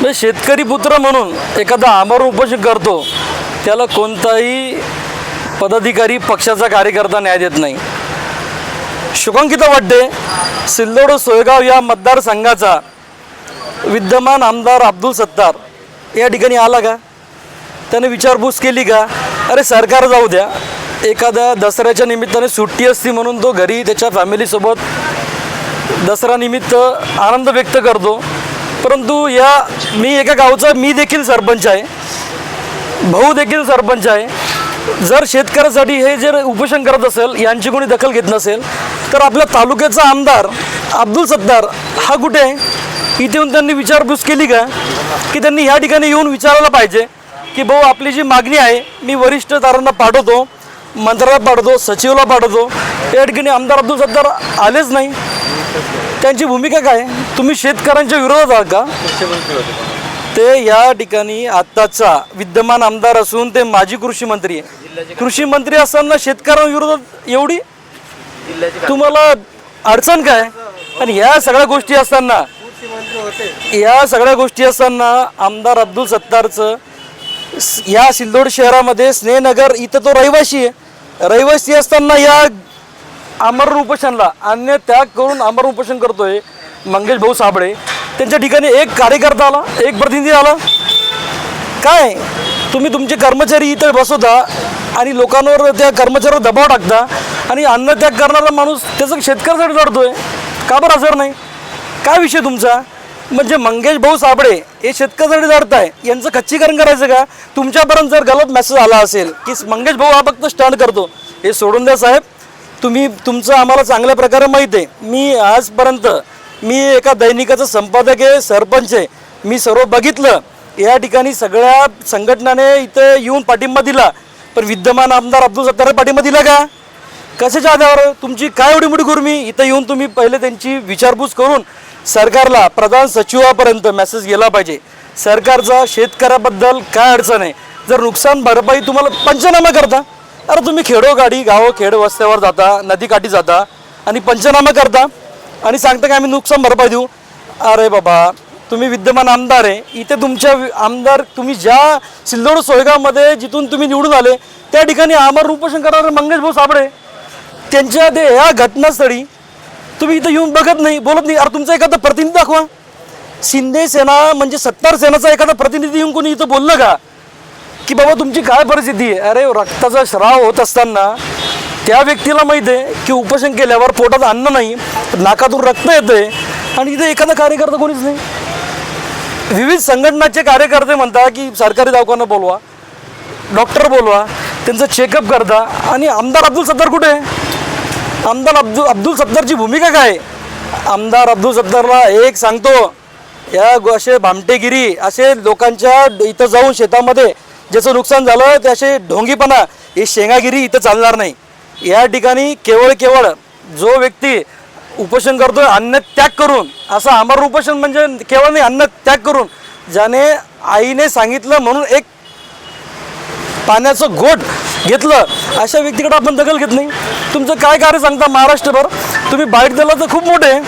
म्हणजे शेतकरी पुत्र म्हणून एखादा आमरण उपोषण करतो त्याला कोणताही पदाधिकारी पक्षाचा कार्यकर्ता न्याय देत नाही. शुभंकिता वाटते सिल्लोड सोयगाव या मतदारसंघाचा विद्यमान आमदार अब्दुल सत्तार या ठिकाणी आला का? त्याने विचारपूस केली का? अरे सरकार जाऊ द्या. एखाद्या दसऱ्याच्या निमित्ताने सुट्टी असती म्हणून तो घरी त्याच्या फॅमिलीसोबत दसरा निमित्त आनंद व्यक्त करतो. परंतु या मी एका गावचा मी देखील सरपंच आहे. भाऊ देखील सरपंच आहे. जर शेतकऱ्यासाठी हे जर उपोषण करत असेल यांची कोणी दखल घेत नसेल तर आपल्या तालुक्याचा आमदार अब्दुल सत्तार हा कुठे आहे? इथे येऊन त्यांनी विचारपूस केली का? की त्यांनी ह्या ठिकाणी येऊन विचारायला पाहिजे की भाऊ आपली जी मागणी आहे मी वरिष्ठदारांना पाठवतो मंत्र्याला पाठवतो सचिवला पाठवतो. या ठिकाणी आमदार अब्दुल सत्तार आलेच नाही. त्यांची भूमिका काय? तुम्ही शेतकऱ्यांच्या विरोधात आहात का? ते या ठिकाणी आत्ताचा विद्यमान आमदार असून ते माजी कृषी मंत्री आहे. कृषी मंत्री असताना शेतकऱ्यांविरोधात एवढी? तुम्हाला अडचण काय? आणि ह्या सगळ्या गोष्टी असताना या सगळ्या गोष्टी असताना आमदार अब्दुल सत्तारचं या सिल्लोड शहरामध्ये स्नेहनगर इथं तो रहिवासी आहे. रहिवासी असताना या आमरण उपोषणला अन्य त्याग करून आमरण उपोषण करतोय. मंगेश भाऊ साबळे. त्यांच्या ठिकाणी एक कार्यकर्ता आला एक प्रतिनिधी आला. काय? तुम्ही तुमचे कर्मचारी इथं बसवता आणि लोकांवर त्या कर्मचाऱ्यावर दबाव टाकता आणि अन्नत्याग करणारा माणूस त्याचं शेतकऱ्यासाठी लढतोय. का बरं असर नाही? काय विषय तुमचा? म्हणजे मंगेश भाऊ साबळे हे शेतकऱ्यासाठी लढताय. यांचं खच्चीकरण करायचं का? तुमच्यापर्यंत जर गलत मेसेज आला असेल की मंगेश भाऊ हा फक्त स्टँड करतो. हे सोडून द्या साहेब. तुम्ही तुमचं आम्हाला चांगल्या प्रकारे माहीत आहे. मी आजपर्यंत मी एका दैनिकाचं संपादक आहे सरपंच आहे. मी सर्व बघितलं. या ठिकाणी सगळ्या संघटनाने इथं येऊन पाठिंबा दिला. पण विद्यमान आमदार अब्दुल सत्तार पाठिंबा दिला का? कशाच्या आधारावर? तुमची काय एवढी मोठी गुरमी? इथं येऊन तुम्ही पहिले त्यांची विचारपूस करून सरकारला प्रधान सचिवापर्यंत मेसेज गेला पाहिजे. सरकारचा शेतकऱ्याबद्दल काय अडचण आहे? जर नुकसान भरपाई तुम्हाला पंचनामा करता अरे तुम्ही खेडो गाडी गावं खेड वस्त्यावर जाता नदीकाठी जाता आणि पंचनामा करता आणि सांगता की आम्ही नुकसान भरपाई देऊ. अरे बाबा तुम्ही विद्यमान आमदार आहे. इथे तुमच्या आमदार तुम्ही ज्या सिल्लोड सोयगावमध्ये जिथून तुम्ही निवडून आले त्या ठिकाणी आमर उपोषण करणारे मंगेश भाऊ साबळे. त्यांच्या ते ह्या घटनास्थळी तुम्ही इथं येऊन बघत नाही बोलत नाही. अरे तुमचा एखादा प्रतिनिधी दाखवा. शिंदे सेना म्हणजे सत्तार सेनाचा एखादा प्रतिनिधी येऊन कोणी इथं बोललं का? की बाबा तुमची काय परिस्थिती आहे? अरे रक्ताचा श्राव होत असताना त्या व्यक्तीला माहिती आहे की उपोषण केल्यावर पोटात अन्न नाही नाकातून रक्त येतंय आणि इथे एखादा कार्यकर्ता कोणीच नाही. विविध संघटनाचे कार्यकर्ते म्हणतात की सरकारी दवाखाना बोलवा डॉक्टर बोलवा त्यांचं चेकअप करता आणि आमदार अब्दुल सत्तार कुठे आहे? आमदार अब्दुल अब्दुल सत्तारची भूमिका काय आमदार अब्दुल सत्तारला एक सांगतो या असे भामटेगिरी असे लोकांच्या इथं जाऊन शेतामध्ये ज्याचं नुकसान झालं ते असे ढोंगीपणा ही शेंगागिरी इथं चालणार नाही. या ठिकाणी केवळ केवळ जो व्यक्ती उपोषण करतोय अन्न त्याग करून असं अमर उपोषण म्हणजे केवळ नाही अन्न त्याग करून ज्याने आईने सांगितलं म्हणून एक पाण्याचं गोट घेतलं अशा व्यक्तीकडे आपण दखल घेत नाही. तुमचं काय कार्य सांगता महाराष्ट्रभर? तुम्ही बाईट दिला तर खूप मोठे आहे.